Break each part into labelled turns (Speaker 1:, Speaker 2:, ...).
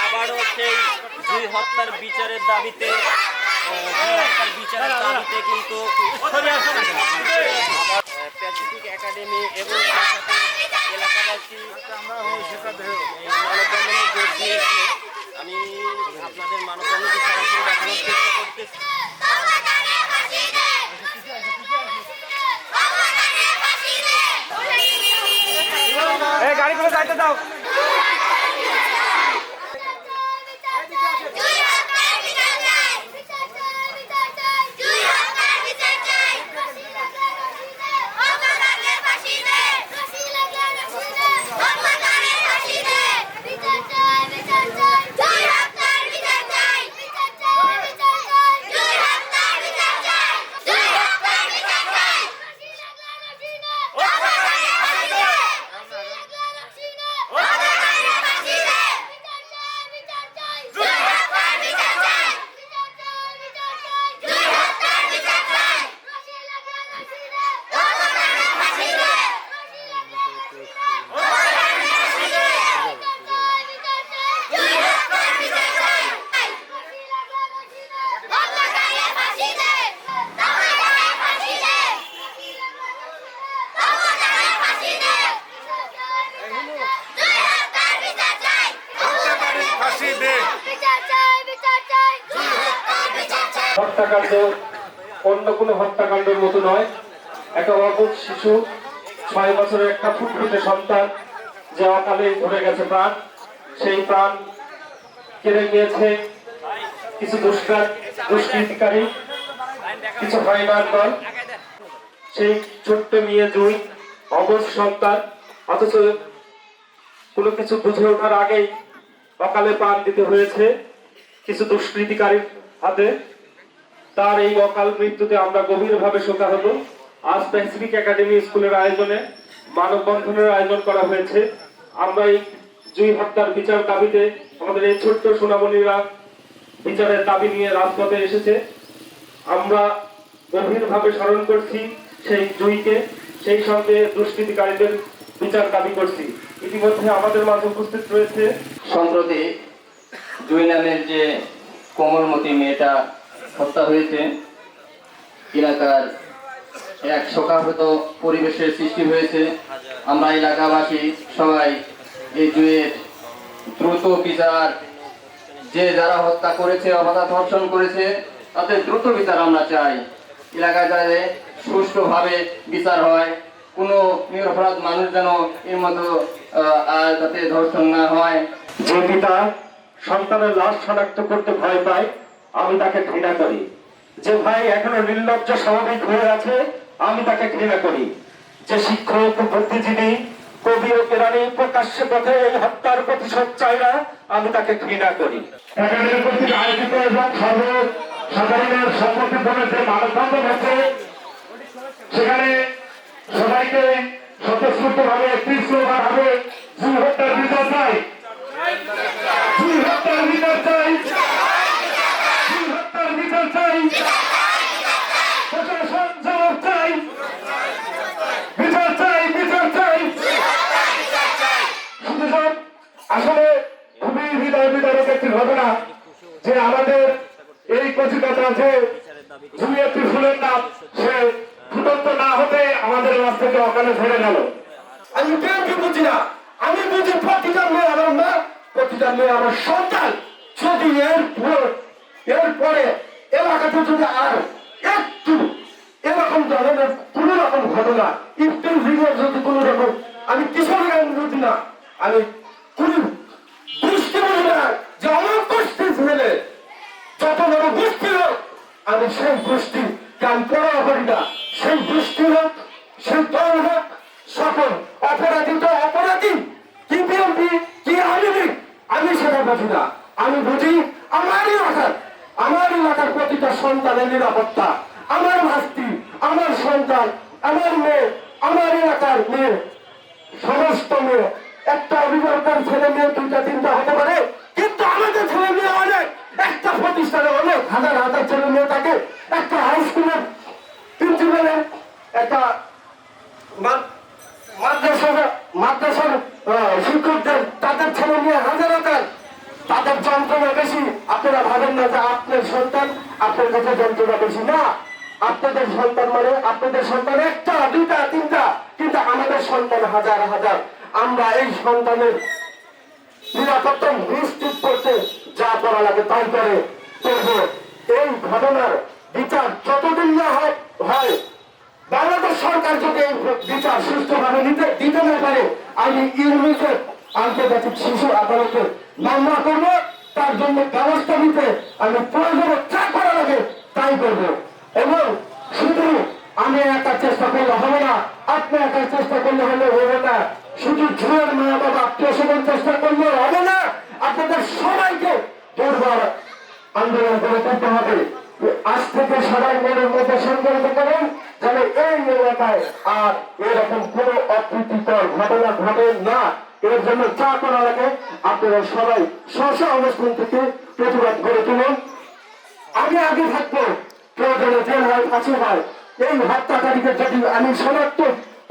Speaker 1: আবারও সেই দুই হত্যার বিচারের দাবিতে বিচারের দাবিতে কিন্তু প্যাসিফিক এবং এলাকাবাসী মানববন্ধনে যোগ দিয়েছে আমি আপনাদের মানববন্ধনটি সরাসরি দেখানোর চেষ্টা করতেছি।
Speaker 2: এই গাড়িগুলো যাইতে দাও
Speaker 3: শিশু, ছয় বছরের একটা ফুটফুটে সন্তান যে অকালে ধরে গেছে প্রাণ। সেই প্রাণ কেড়ে নিয়েছে কিছু দুষ্কার, দুষ্কৃতিকারী, কিছু ফাইনাল দল। সেই ছোট্ট মেয়ে জুই অবশ সন্তান, অথচ কোনো কিছু বুঝে ওঠার আগেই অকালে প্রাণ দিতে হয়েছে কিছু দুষ্কৃতিকারীর হাতে। তার এই অকাল মৃত্যুতে আমরা গভীরভাবে শোকাহত। আজ প্যাসিফিক একাডেমি স্কুলের আয়োজনে মানববন্ধনের আয়োজন করা হয়েছে। আমরা এই জুই হত্যার বিচার দাবিতে আমাদের এই ছোট্ট সোনামণিরা বিচারের দাবি নিয়ে রাজপথে এসেছে। আমরা গভীরভাবে স্মরণ করছি সেই জুইকে, সেই সঙ্গে দুষ্কৃতিকারীদের বিচার দাবি করছি। ইতিমধ্যে আমাদের মাঝে উপস্থিত রয়েছে
Speaker 4: সম্প্রতি জুই নামের যে কোমলমতি মেয়েটা হত্যা হয়েছে, এলাকার এক শোকাহত পরিবেশের সৃষ্টি হয়েছে। আমরা এলাকাবাসী সবাই এই জুয়ের দ্রুত বিচার, যে যারা হত্যা করেছে, অবাধা ধর্ষণ করেছে, তাদের দ্রুত বিচার আমরা চাই। এলাকায় যাতে সুষ্ঠুভাবে বিচার হয়। কোনো নিরপরাধ মানুষ যেন এর মতো আর যাতে ধর্ষণ না হয়।
Speaker 3: যে পিতা সন্তানের লাশ শনাক্ত করতে ভয় পায়, আমি তাকে ঘৃণা করি। যে ভাই এখনও নির্লজ্জ, স্বাভাবিক হয়ে আছে আমি তাকে ঘৃণা করি। যে শিক্ষক, বুদ্ধিজীবী, কবি ও প্রাণী প্রকাশ্যে পথে এই হত্যার প্রতিশোধ চাই না, আমি তাকে ঘৃণা করি। এবং সাধারণের হচ্ছে সেখানে সবাইকে স্বতঃস্ফূর্ত ভাবে একটি হবে বিচার চাই দুই হত্যার বিচার চাই প্রশাসন জবাব চাই বিচার চাই বিচার চাই শুধু সব আসলে খুবই হৃদয় বিদারক একটি ঘটনা যে আমাদের এই কচিকাতা যে দুই একটি ফুলের নাম সে ফুটন্ত না হতে আমাদের মাছ থেকে অকালে ঝরে গেল।
Speaker 5: আমি কেউকে বুঝি না? আমি বুঝি প্রতিটা মেয়ে আমার মা, প্রতিটা মেয়ে আমার সন্তান। যদি এর পর এরপরে এলাকাতে যদি আর একটু এরকম ধরনের কোন রকম ঘটনা একটু ভিডিও যদি কোন রকম, আমি কিশোর গান বুঝি না। আমি কোন গোষ্ঠী বুঝি না যে আমার গোষ্ঠী ছেলে যত বড় গোষ্ঠী আমি সেই গোষ্ঠী গান পড়া করি না। সেই গোষ্ঠী হোক, সেই দল হোক, সকল অপরাধী তো অপরাধী। কি বিএনপি কি আওয়ামী লীগ আমি সেটা বুঝি না। আমি বুঝি আমার এলাকার আমার এলাকার প্রতিটা সন্তানের নিরাপত্তা। আমার ভাস্তি, আমার সন্তান, আমার মেয়ে, আমার এলাকার মেয়ে, সমস্ত মেয়ে। একটা অভিভাবকের সন্তান একটা, দুইটা, তিনটা, কিন্তু আমাদের সন্তান হাজার হাজার। আমরা এই সন্তানের নিরাপত্তা নিশ্চিত করতে যা করা লাগে তাই করে এই ঘটনার বিচার যতদিন না হয় বাংলাদেশ সরকার যদি এই বিচার সুষ্ঠুভাবে নিতে, দিতে না পারে, আমি ইউনিসেফ আন্তর্জাতিক শিশু আদালতে মামলা করব। তার জন্য ব্যবস্থা নিতে আমি প্রয়োজনে যা করা লাগে, তাই করব। এবং শুধু আমি একা চেষ্টা করলে হবে না, আপনি একা চেষ্টা করলে হলে হবে না। শুধু ঝুয়ের মা বাবা আত্মীয় স্বজন চেষ্টা করলে হবে না, আপনাদের সবাইকে দুর্বার আন্দোলন করে করতে হবে। আজ থেকে সবাই মনের মধ্যে সংগঠিত করেন যেন এই এলাকায় আর এরকম কোন অপ্রীতিকর ঘটনা ঘটে না। এর জন্য যা করা লাগে, আপনারা সবাই স্ব অবস্থান থেকে প্রতিবাদ করে তুলুন। আগে আগে থাকব, প্রয়োজনে জেল হয় ফাঁসি হয় এই হত্যাকারীকে যদি আমি শনাক্ত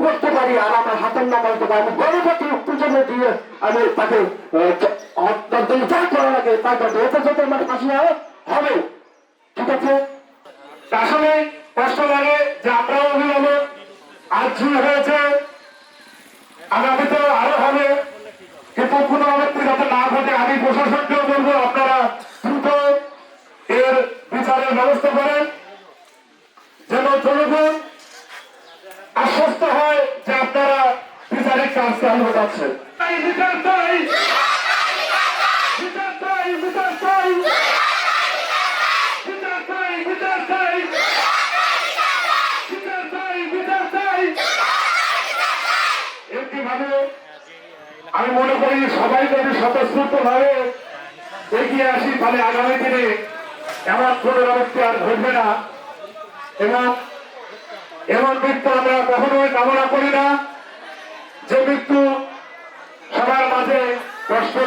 Speaker 5: করতে পারি আর আমার হাতের নাম পারি আমি গণপতি প্রজন্ম দিয়ে আমি তাকে হত্যার যা করা লাগে তা করব। এতে যদি আমার ফাঁসি হবে। ঠিক আছে? আসলে কষ্ট লাগে যে আমরাও অভিভাবক। আজ শুরু হয়েছে? আগামীতে আরও হবে। কিন্তু কোনো অবস্থা যাতে না ঘটে, আমি প্রশাসনকেও বলব, আপনারা দ্রুত এর বিচারের ব্যবস্থা করেন যেন জনগণ আশ্বস্ত হয় যে আপনারা বিচারিক কাজ চালু যাচ্ছে বিচার চাই বিচার চাই বিচার চাই বিচার চাই বিচার চাই বিচার চাই বিচার চাই একইভাবে আমি মনে করি সবাই যদি স্বতঃস্ফূর্ত ভাবে এগিয়ে আসি, তাহলে আগামী দিনে এমন পুনরাবৃত্তি আর ঘটবে না। এবং এমন মৃত্যু আমরা কখনোই কামনা করি না যে মৃত্যু সবার মাঝে কষ্ট দেয় আমরা এলাকাবাসী স্বতঃস্ফূর্তভাবে আহ্বান করব যে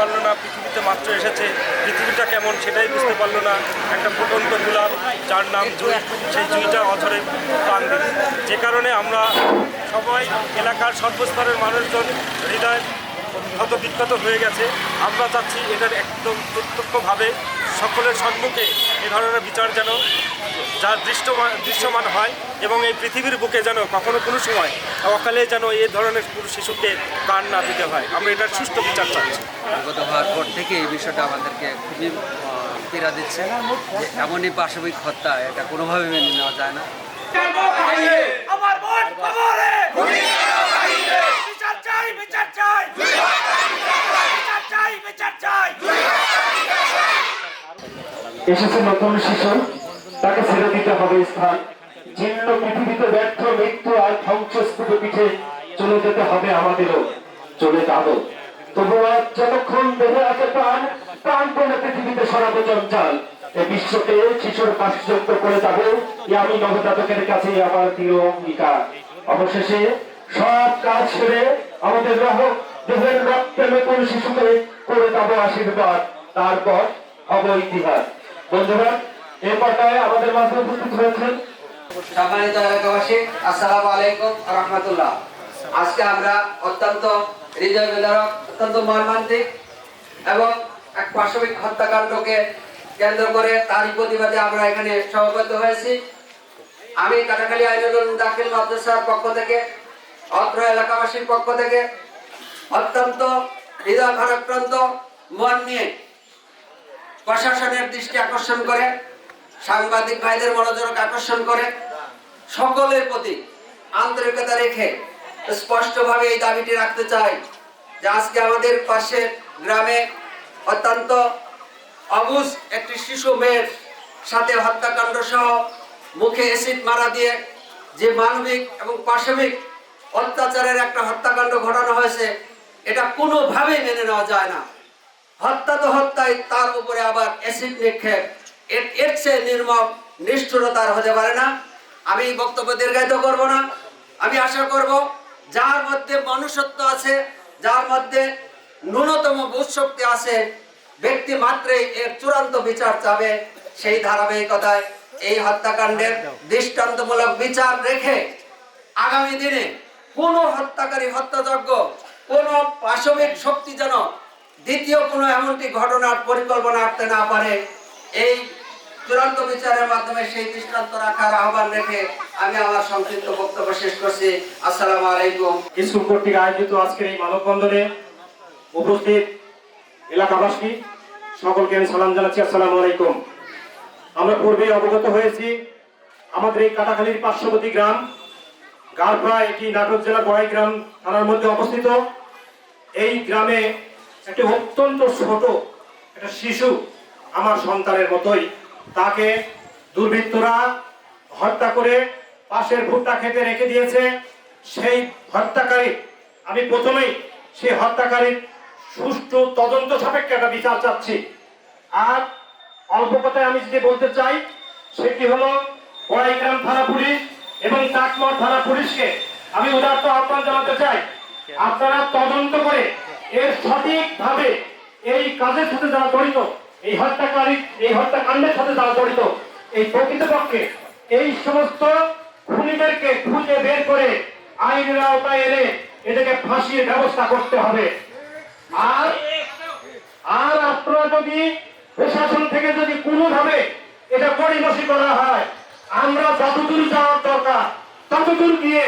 Speaker 2: পারল না, পৃথিবীতে মাত্র এসেছে। পৃথিবীটা কেমন সেটাই বুঝতে পারল না। একটা ফুটন্ত গোলাপ যার নাম জুই, সেই জুইটা অথরে প্রাণ দিল। যে কারণে আমরা সবাই এলাকার সর্বস্তরের মানুষজন হৃদয় ক্ষত বিক্ষত হয়ে গেছে। আমরা চাচ্ছি এটার একদম প্রত্যক্ষভাবে সকলের সম্মুখে এ ধরনের বিচার যেন যার দৃশ্যমান দৃশ্যমান হয় এবং এই পৃথিবীর বুকে যেন কখনো কোনো সময় অকালে যেন এই ধরনের কোনো শিশুকে প্রাণ না দিতে হয়। আমরা এটার সুষ্ঠু বিচার চাচ্ছি।
Speaker 6: গত হওয়ার পর থেকে এই বিষয়টা আমাদেরকে খুবই পীড়া দিচ্ছে। যে এমনই পাশবিক হত্যা এটা কোনোভাবে মেনে নেওয়া যায় না।
Speaker 2: আমার বিচার চাই বিচার চাই! বিচার চাই বিচার চাই!
Speaker 3: এসেছে নতুন শিশু। তাকে ছেড়ে দিতে হবে স্থান। জীর্ণ পৃথিবীতে ব্যর্থ মৃত্যু আর ধ্বংসস্তূপে পিঠে চলে যেতে হবে আমাদেরও। চলে যাব। তবুও যতক্ষণ বেঁধে আছে প্রাণ প্রাণ বলে পৃথিবীতে সরাবে চঞ্চল এ বিশ্বকে শিশুর পাশযুক্ত করে যাবে আমি নবজাতকের কাছে আমার প্রিয় অঙ্গীকার। অবশেষে সব কাজ সেরে আমাদের রহ, দেহের রক্তে নতুন শিশুকে করে যাব আশীর্বাদ। তারপর হব ইতিহাস। বন্ধুরা, এই পর্যায়ে আমাদের মাঝে উপস্থিত হয়েছেন
Speaker 6: সম্মানিত এলাকাবাসী, আসসালামু আলাইকুম রহমতুল্লাহ। আজকে আমরা অত্যন্ত হৃদয় বিদারক, অত্যন্ত মর্মান্তিক এবং এক পাশবিক হত্যাকাণ্ডকে কেন্দ্র করে তারই প্রতিবাদে আমরা এখানে সমাবেত হয়েছি। আমি কাটাখালী আইনুল দাখিল মাদ্রাসার পক্ষ থেকে, অত্র এলাকাবাসীর পক্ষ থেকে অত্যন্ত হৃদয় ভারাক্রান্ত মন নিয়ে প্রশাসনের দৃষ্টি আকর্ষণ করে, সাংবাদিক ভাইদের মনোযোগ আকর্ষণ করে, সকলের প্রতি আন্তরিকতা রেখে স্পষ্টভাবে এই দাবিটি রাখতে চাই যে আজকে আমাদের পাশে গ্রামে অত্যন্ত অবুজ একটি শিশু মেয়ের সাথে হত্যাকাণ্ড সহ মুখে অ্যাসিড মারা দিয়ে যে মানবিক এবং পাশবিক অত্যাচারের একটা হত্যাকাণ্ড ঘটানো হয়েছে, এটা কোনোভাবেই মেনে নেওয়া যায় না। হত্যা তো হত্যাই, তার উপরে আবার অ্যাসিড নিক্ষেপ। এর- চেয়ে নির্মম, নিষ্ঠুরতা আর হতে পারে না। আমি বক্তব্য দীর্ঘায়িত করব না। আমি আশা করব, যার মধ্যে মনুষ্যত্ব আছে, যার মধ্যে ন্যূনতম বোধশক্তি আছে, ব্যক্তি মাত্রই এর চূড়ান্ত বিচার চাবে সেই ধারাবাহিকতায়। এই হত্যাকাণ্ডের দৃষ্টান্তমূলক বিচার রেখে আগামী দিনে কোনো হত্যাকারী হত্যাযজ্ঞ, কোনো পাশবিক শক্তি যেন দ্বিতীয় কোনো এমনটি ঘটনার পরিকল্পনা আনতে না পারে, এই চূড়ান্ত বিচারের মাধ্যমে সেই দৃষ্টান্ত রাখার আহ্বান রেখে আমি আমার সংক্ষিপ্ত বক্তব্য শেষ করছি। আসসালামু আলাইকুম।
Speaker 7: স্কুল কর্তৃক আয়োজিত আজকের এই মানববন্ধনে উপস্থিত এলাকাবাসী, সকলকে আমি সালাম জানাচ্ছি। আসসালামু আলাইকুম। আমরা পূর্বে অবগত হয়েছি, আমাদের এই কাটাখালীর পার্শ্ববর্তী গ্রাম গারপা এটি নাটক জেলা বড়াইগ্রাম থানার মধ্যে অবস্থিত। এই গ্রামে একটি অত্যন্ত ছোট একটা শিশু আমার সন্তানের মতোই। তাকে দুর্বৃত্তরা হত্যা করে পাশের ভুট্টা খেতে রেখে দিয়েছে। সেই হত্যাকারী, আমি প্রথমেই সেই হত্যাকারীর সুষ্ঠু তদন্ত সাপেক্ষে একটা বিচার চাচ্ছি। আর অল্প কথায় আমি যদি বলতে চাই, সেটি হলো বড়াইগ্রাম থানা পুলিশ এবং চাকমর থানা পুলিশকে আমি উদার্ত আহ্বান জানাতে চাই। আপনারা তদন্ত করে এর সঠিকভাবে এই কাজের সাথে যারা জড়িত, এই হত্যাকারী, এই হত্যাকাণ্ডের সাথে যারা জড়িত, এই প্রকৃতপক্ষে এই সমস্ত খুনিদেরকে খুঁজে বের করে আইনের আওতায় এনে এটাকে ফাঁসির ব্যবস্থা করতে হবে। আর আর আপনারা যদি প্রশাসন থেকে যদি কোনোভাবে এটা পরিণতি করা হয়, আমরা যতদূর যাওয়ার দরকার, ততদূর গিয়ে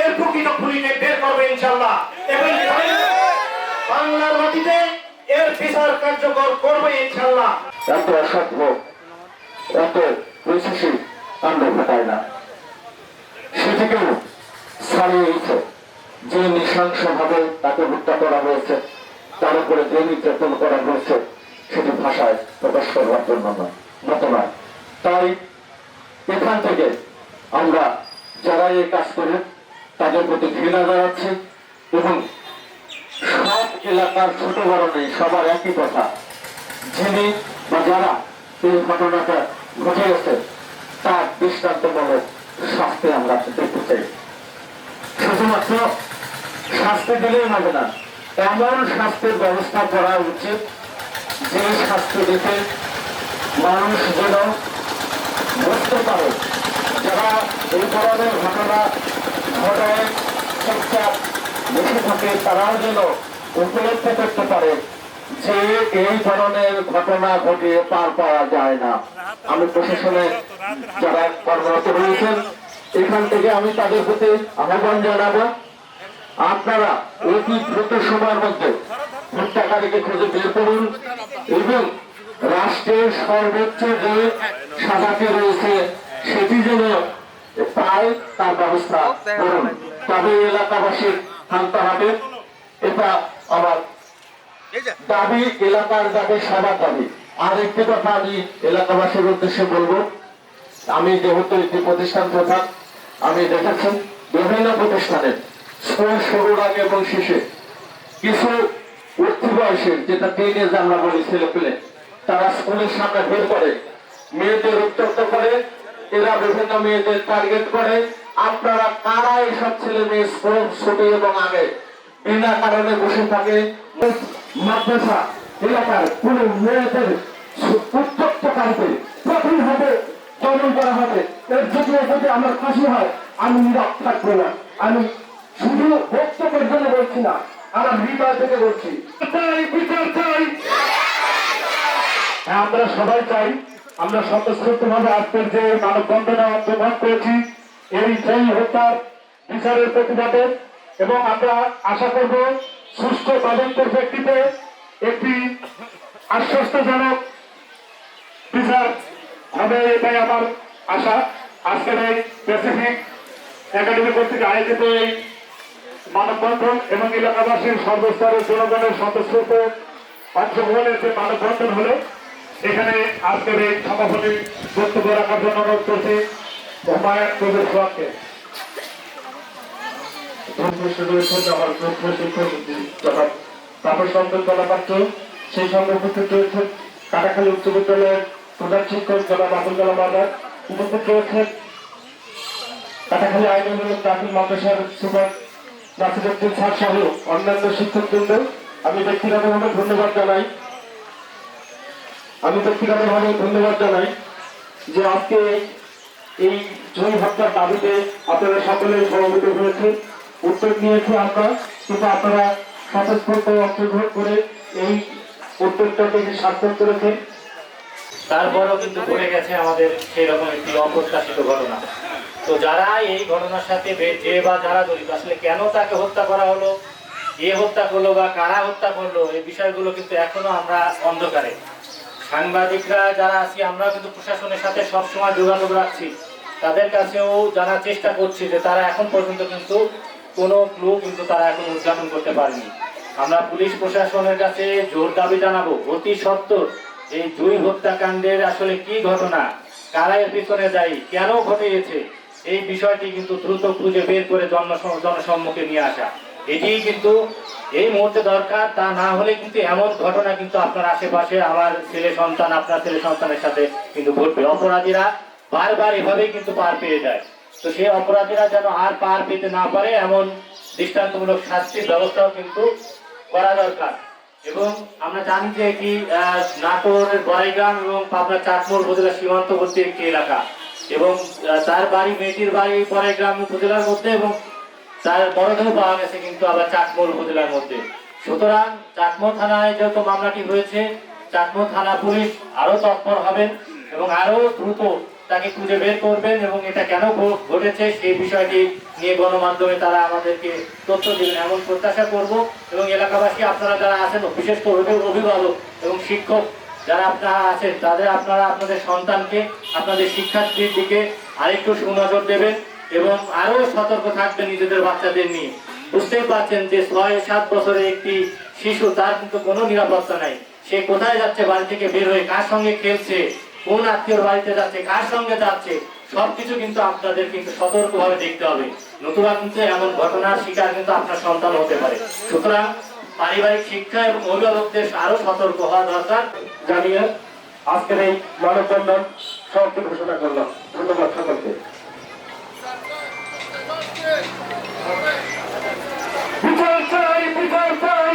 Speaker 7: এর প্রকৃত খুনিকে বের করবে ইনশাল্লাহ। বাংলার মাটিতে এর বিচার কার্যকর করবে ইনশাল্লাহ
Speaker 8: এত অসাধ্য, এত পরিশেষে আমরা ঘটায় না। সেটিকেও ছাড়িয়ে গেছে যে নৃশংস ভাবে তাকে হত্যা করা হয়েছে, তার উপরে যে নির্যাতন করা হয়েছে, সেটি ভাষায় প্রকাশ করবার জন্য নয়, মতো নয়। তাই এখান থেকে আমরা যারা এই কাজ করে তাদের প্রতি ঘৃণা জানাচ্ছি এবং সব এলাকার ছোট বড় নেই, সবার একই কথা। যিনি বা যারা এই ঘটনাটা ঘটে গেছে, তার দৃষ্টান্তমূলক শাস্তি আমরা দেখতে চাই। শুধুমাত্র শাস্তি দিলেই হবে না, এমন শাস্তির ব্যবস্থা করা উচিত, যে শাস্তি দিতে মানুষ যেন বুঝতে পারে যারা এই ধরনের ঘটনা ঘটায়, চুপচাপ বসে থাকে তারাও যেন উপলব্ধি করতে পারে যে এই ধরনের ঘটনা ঘটিয়ে পার পাওয়া যায় না। আমি প্রশাসনে যারা কর্মরত রয়েছেন, এখান থেকে আমি তাদের প্রতি আহ্বান জানাব। আপনারা অতি দ্রুত সময়ের মধ্যে হত্যাকারীকে খুঁজে বের করুন এবং রাষ্ট্রের সর্বোচ্চ যে সাজাতে রয়েছে, সেটি যেন পায় তার ব্যবস্থা করুন। তবে এলাকাবাসীর হবে। এটা আমার দাবি এলাকার দাবি সবার দাবি। আর একটি কথা আমি এলাকাবাসীর উদ্দেশ্যে বলব। আমি যেহেতু একটি প্রতিষ্ঠান প্রধান আমি দেখেছি বিভিন্ন প্রতিষ্ঠানে স্কুল শুরুর আগে এবং শেষে কিছু উঠতি বয়সের যেটা টিনেজ আমরা বলি ছেলে পেলে তারা স্কুলের সামনে বের করে মেয়েদের উত্তপ্ত করে এরা বিভিন্ন মেয়েদের টার্গেট করে আপনারা কারা এইসব ছেলে মেয়ে স্কুল ছুটি এবং আগে? বিনা কারণে বসে থাকে মাদ্রাসা এলাকার কোন মেয়েদের উত্তপ্তকারীকে কঠিনভাবে দমন করা হবে। এর যদি যদি আমার ফাঁসি হয় আমি নীরব থাকব না। আমি শুধু বক্তব্যের জন্য বলছি না আমার হৃদয় থেকে বলছি। চাই বিচার চাই। হ্যাঁ, আমরা সবাই চাই আমরা স্বতঃস্ফূর্ত ভাবে আজকের যে মানববন্ধনে অংশগ্রহণ করেছি এই সেই হত্যার বিচারের প্রতিবাদে এবং আমরা আশা করব সুষ্ঠু তদন্তের ব্যক্তিতে একটি আশ্বস্তজনক বিচার হবে এটাই আমার আশা। আজকের এই প্যাসিফিক একাডেমি কর্তৃক আয়োজিত এই মানববন্ধন এবং এলাকাবাসীর সর্বস্তরের জনগণের স্বতঃস্ফূর্ত অংশগ্রহণের যে মানববন্ধন হলো, এখানে আজকের এই সমাপনী বক্তব্য রাখার জন্য অনুরোধ করছি।
Speaker 3: হুমায়ুন কবির সোয়াকে আমার ধর্ম শিক্ষক জনাব তাপস রঞ্জন সেই সঙ্গে উপস্থিত রয়েছেন কাটাখালী উচ্চ বিদ্যালয়ের প্রধান শিক্ষক জনাব আবুল কালাম আজাদ উপস্থিত রয়েছেন কাটাখালী আইনুল দাখিল মাদ্রাসার সুপার নাসিরুদ্দিন স্যার সহ অন্যান্য শিক্ষকবৃন্দ, আমি ব্যক্তিগতভাবে ধন্যবাদ জানাই। আমি ব্যক্তিগতভাবে ধন্যবাদ জানাই যে আজকে এই জমি হত্যার দাবিতে আপনারা সকলে সমবেত হয়েছে উদ্যোগ নিয়েছি আমরা, কিন্তু আপনারা স্বতঃস্ফূর্ত অংশগ্রহণ করে এই উদ্যোগটাকে সার্থক করেছেন।
Speaker 9: তারপরেও কিন্তু ঘটে গেছে আমাদের সেই রকম একটি অপ্রত্যাশিত ঘটনা। তো যারা এই ঘটনার সাথে যে বা যারা জড়িত, আসলে কেন তাকে হত্যা করা হলো, কে হত্যা করল বা কারা হত্যা করল, এই বিষয়গুলো কিন্তু এখনও আমরা অন্ধকারে। সাংবাদিকরা যারা আছি আমরা কিন্তু প্রশাসনের সাথে সবসময় যোগাযোগ রাখছি। তাদের কাছেও জানার চেষ্টা করছি যে তারা এখন পর্যন্ত কিন্তু কোনো ক্লু কিন্তু তারা এখন উদযাপন করতে পারেনি। আমরা পুলিশ প্রশাসনের কাছে জোর দাবি জানাব, অতি সত্তর এই দুই হত্যাকাণ্ডের আসলে কি ঘটনা, কারা এর পিছনে দায়ী, কেন ঘটিয়েছে, এই বিষয়টি কিন্তু দ্রুত খুঁজে বের করে জন জনসম্মুখে নিয়ে আসা। এটি কিন্তু এই মুহূর্তে দরকার, তা না হলে কিন্তু এমন ঘটনা কিন্তু আপনার আশেপাশে আমার ছেলে সন্তান, আপনার ছেলে সন্তানের সাথে কিন্তু ঘটবে। অপরাধীরা বারবার এভাবেই কিন্তু পার পেয়ে যায়। তো সেই অপরাধীরা যেন আর পার পেতে না পারে এমন দৃষ্টান্তমূলক শাস্তির ব্যবস্থাও কিন্তু করা দরকার। এবং আমরা জানি যে আহ, নাটোরের বড়াইগ্রাম এবং পাবনা চাটমোড় উপজেলা সীমান্তবর্তী একটি এলাকা। এবং তার বাড়ি মেয়েটির বাড়ি বড়াইগ্রাম উপজেলার মধ্যে এবং তার মরদেহ পাওয়া গেছে কিন্তু আবার চাটমোড় উপজেলার মধ্যে। সুতরাং চাটমোড় থানায় যেহেতু মামলাটি হয়েছে চাটমোড় থানা পুলিশ আরও তৎপর হবেন এবং আরও দ্রুত তাকে খুঁজে বের করবেন এবং এটা কেন ঘটেছে সেই বিষয়টি নিয়ে গণমাধ্যমে তারা আমাদেরকে তথ্য দিবেন। এমন প্রত্যাশা করব এবং এলাকাবাসী আপনারা যারা আছেন, বিশেষ করে অভি- অভিভাবক এবং শিক্ষক যারা আপনারা আছেন, তাদের আপনারা আপনাদের সন্তানকে, আপনাদের শিক্ষার্থীর দিকে আরেকটু সুনজর দেবেন এবং আরও সতর্ক থাকবেন নিজেদের বাচ্চাদের নিয়ে। বুঝতেই পারছেন যে ছয়, সাত বছরের একটি শিশু, তার কিন্তু কোনো নিরাপত্তা নাই। সে কোথায় যাচ্ছে, বাড়ি থেকে বের হয়ে কার সঙ্গে খেলছে কোন আত্মীয়র বাড়িতে যাচ্ছে কার সঙ্গে যাচ্ছে সবকিছু কিন্তু আপনাদের কিন্তু সতর্কভাবে দেখতে হবে। নতুবা কিন্তু এমন ঘটনার শিকার কিন্তু আপনার সন্তান হতে পারে। সুতরাং পারিবারিক শিক্ষা এবং অভিভাবকদের আরও সতর্ক হওয়া দরকার।
Speaker 3: জানিয়ে আজকের এই মানববন্ধন সমাপ্তি ঘোষণা করলাম। ধন্যবাদ সকলকে। বিচার চাই বিচার চাই।